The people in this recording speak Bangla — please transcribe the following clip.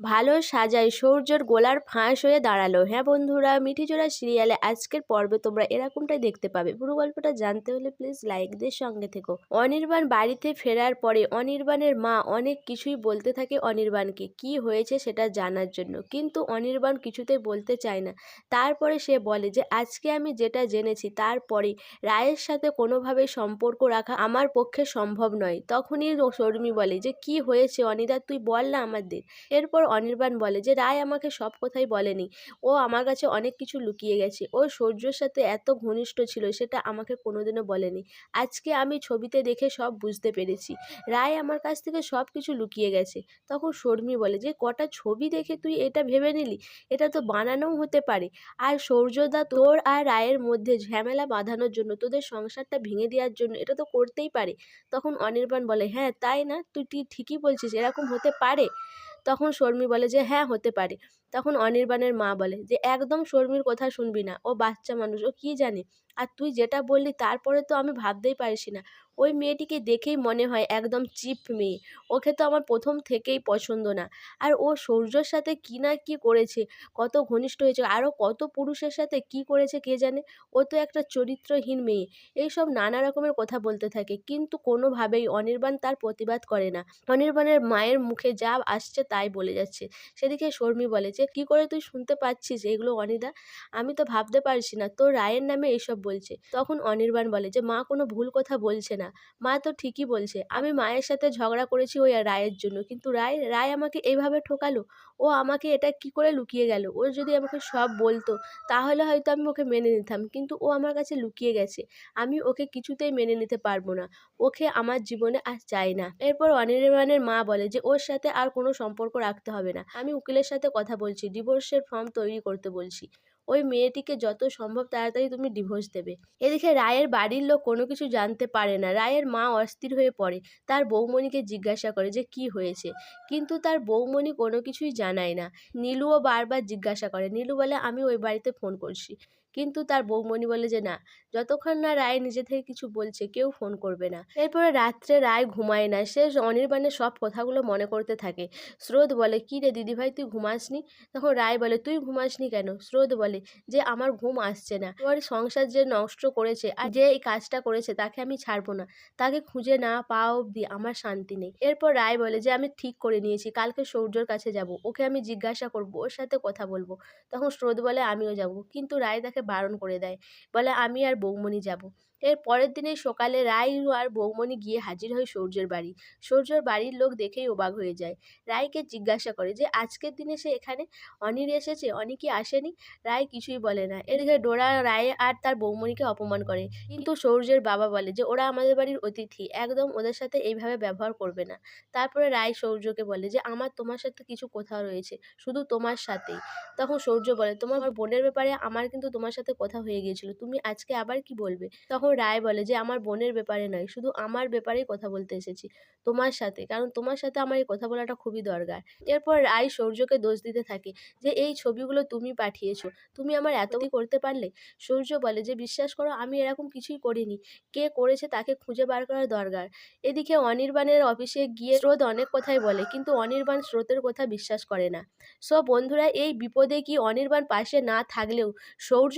ভালো সাজায়, সূর্যর গোলার ফাঁস হয়ে দাঁড়াল। হ্যাঁ বন্ধুরা, মিঠিজোড়া সিরিয়ালে আজকের পর্বে তোমরা এরকমটাই দেখতে পাবে। পুরো গল্পটা জানতে হলে প্লিজ লাইক দিয়ে সঙ্গে থেকো। অনির্বাণ বাড়িতে ফেরার পরে অনির্বাণের মা অনেক কিছুই বলতে থাকে অনির্বাণকে। কি হয়েছে সেটা জানার জন্য। কিন্তু অনির্বাণ কিছুতেই বলতে চায় না। তারপরে সে বলে যে, আজকে আমি যেটা জেনেছি তারপরে রায়ের সাথে কোনোভাবে সম্পর্ক রাখা আমার পক্ষে সম্ভব নয়। তখনই শর্মি বলে যে, কি হয়েছে অনিদা? তুই বল না আমাদের। এরপর অনির্বাণ বলে যে, রায় আমাকে সব কথাই বলেনি। ও আমার কাছে অনেক কিছু লুকিয়ে গেছে। ও সূর্যর সাথে এত ঘনিষ্ঠ ছিল সেটা আমাকে কোনোদিনও বলেনি। আজকে আমি ছবিতে দেখে সব বুঝতে পেরেছি। রায় আমার কাছ থেকে সব কিছু লুকিয়ে গেছে। তখন শর্মি বলে যে, কটা ছবি দেখে তুই এটা ভেবে নিলি? এটা তো বানানোও হতে পারে। আর সৌর্যদা তোর আর রায়ের মধ্যে ঝামেলা বাঁধানোর জন্য, তোদের সংসারটা ভেঙে দেওয়ার জন্য এটা তো করতেই পারে। তখন অনির্বাণ বলে হ্যাঁ তাই না? তুই ঠিকই বলছিস, এরকম হতে পারে? তখন শর্মি বলে যে হ্যাঁ হতে পারে। তখন অনির্বাণের মা বলে যে, একদম শর্মির কথা শুনবি না। ও বাচ্চা মানুষ, ও কী জানে? আর তুই যেটা বললি তারপরে তো আমি ভাবতেই পারছি না। ওই মেয়েটিকে দেখেই মনে হয় একদম চিপ মেয়ে। ওকে তো আমার প্রথম থেকেই পছন্দ না। আর ও সূর্যর সাথে কী না কী করেছে, কত ঘনিষ্ঠ হয়েছে, আরও কত পুরুষের সাথে কী করেছে কে জানে? ও তো একটা চরিত্রহীন মেয়ে। এইসব নানা রকমের কথা বলতে থাকে। কিন্তু কোনোভাবেই অনির্বাণ তার প্রতিবাদ করে না। অনির্বাণের মায়ের মুখে যা আসছে তাই বলে যাচ্ছে। সেদিকে শর্মি বলে যে, কী করে তুই শুনতে পাচ্ছিস এগুলো, অনিদা? আমি তো ভাবতে পারছি না। তোর রায়ের নামে এইসব বলছে। তখন অনির্বাণ বলে যে, মা কোনো ভুল কথা বলছে না। মা তো ঠিকই বলছে। আমি মায়ের সাথে ঝগড়া করেছি ওই রায়ের জন্য। কিন্তু রায় রায় আমাকে এইভাবে ঠকালো। ও আমাকে এটা কি করে লুকিয়ে গেল? ও যদি আমাকে সব বলতো, তাহলে হয়তো আমি ওকে মেনে নিতাম। কিন্তু ও আমার কাছে লুকিয়ে গেছে। আমি ওকে কিছুতেই মেনে নিতে পারব না। ওকে আমার জীবনে আর চাই না। এরপর অনির্বাণের মা বলে যে, ওর সাথে আর কোনো সম্পর্ক রাখতে হবে না। আমি উকিলের সাথে কথা বলছি ডিভোর্সের ফর্ম তৈরি করতে বলছি। ওই মেয়েটিকে যত সম্ভব তাড়াতাড়ি তুমি ডিভোর্স দেবে। এদিকে রায়ের বাড়ির লোক কোনো কিছু জানতে পারে না। রায়ের মা অস্থির হয়ে পড়ে। তার বৌমণিকে জিজ্ঞাসা করে যে, কি হয়েছে? কিন্তু তার বৌমণি কোনো কিছুই জানায় না। নীলুও বারবার জিজ্ঞাসা করে। নীলু বলে, আমি ওই বাড়িতে ফোন করছি। কিন্তু তার বৌমণি বলে যে, না, যতক্ষণ না রায় নিজে থেকে কিছু বলছে, কেউ ফোন করবে না। এরপরে রাত্রে রায় ঘুমায় না। সে অনির্বাণের সব কথাগুলো মনে করতে থাকে। স্রোত বলে, কী রে দিদিভাই তুই ঘুমাসনি? তখন রায় বলে, তুই ঘুমাসনি কেন? স্রোত বলে, যে, আমার ঘুম আসছে না। তোর সংসার যে নষ্ট করেছে আর যে এই কাজটা করেছে, তাকে আমি ছাড়বো না। তাকে খুঁজে না পাওয়া অবধি আমার শান্তি নেই। এরপর রায় বলে, যে, আমি ঠিক করে নিয়েছি। কালকে সূর্যর কাছে যাব। ওকে আমি জিজ্ঞাসা করব, ওর সাথে কথা বলব। তখন স্রোত বলে, আমিও যাব। কিন্তু রায় তাকে বারণ করে দেয়। বলে, আমি আর বৌমণি যাব। এর পরের দিনে সকালে রায় আর বৌমণি গিয়ে হাজির হয় সূর্যের বাড়ি। সূর্যর বাড়ির লোক দেখেই অবাক হয়ে যায়। রায়কে জিজ্ঞাসা করে যে, আজকের দিনে সে এখানে? অনির এসেছে? অনি কি আসেনি? রায় কিছুই বলে না। এদিকে ডোরা রায় আর তার বৌমণিকে অপমান করে। কিন্তু সূর্যের বাবা বলে যে, ওরা আমাদের বাড়ির অতিথি। একদম ওদের সাথে এইভাবে ব্যবহার করবে না। তারপরে রায় সৌর্যকে বলে যে, আমার তোমার সাথে কিছু কথা রয়েছে। শুধু তোমার সাথেই। তখন সৌর্য বলে, তোমার বোনের ব্যাপারে আমার কিন্তু তোমার সাথে কথা হয়ে গিয়েছিল, তুমি আজকে আবার কি বলবে? তখন রায় বলে যে, আমার বোনের ব্যাপারে নয়, শুধু আমার ব্যাপারেই কথা বলতে এসেছি, তোমার সাথে, কারণ তোমার সাথে আমার এই কথা বলাটা খুবই দরকার। এরপর রায় সূর্যকে দোষ দিতে থাকে যে, এই ছবিগুলো তুমি পাঠিয়েছো, তুমি আমার এত করতে পারলে? সূর্য বলে যে, বিশ্বাস করো, আমি এরকম কিছুই করিনি, কে করেছে তাকে খুঁজে বার করার দরকার। এদিকে অনির্বাণের অফিসে গিয়ে স্রোত অনেক কথাই বলে, কিন্তু অনির্বাণ স্রোতের কথা বিশ্বাস করে না। সো বন্ধুরা এই বিপদে কি অনির্বাণ পাশে না থাকলেও সৌর্য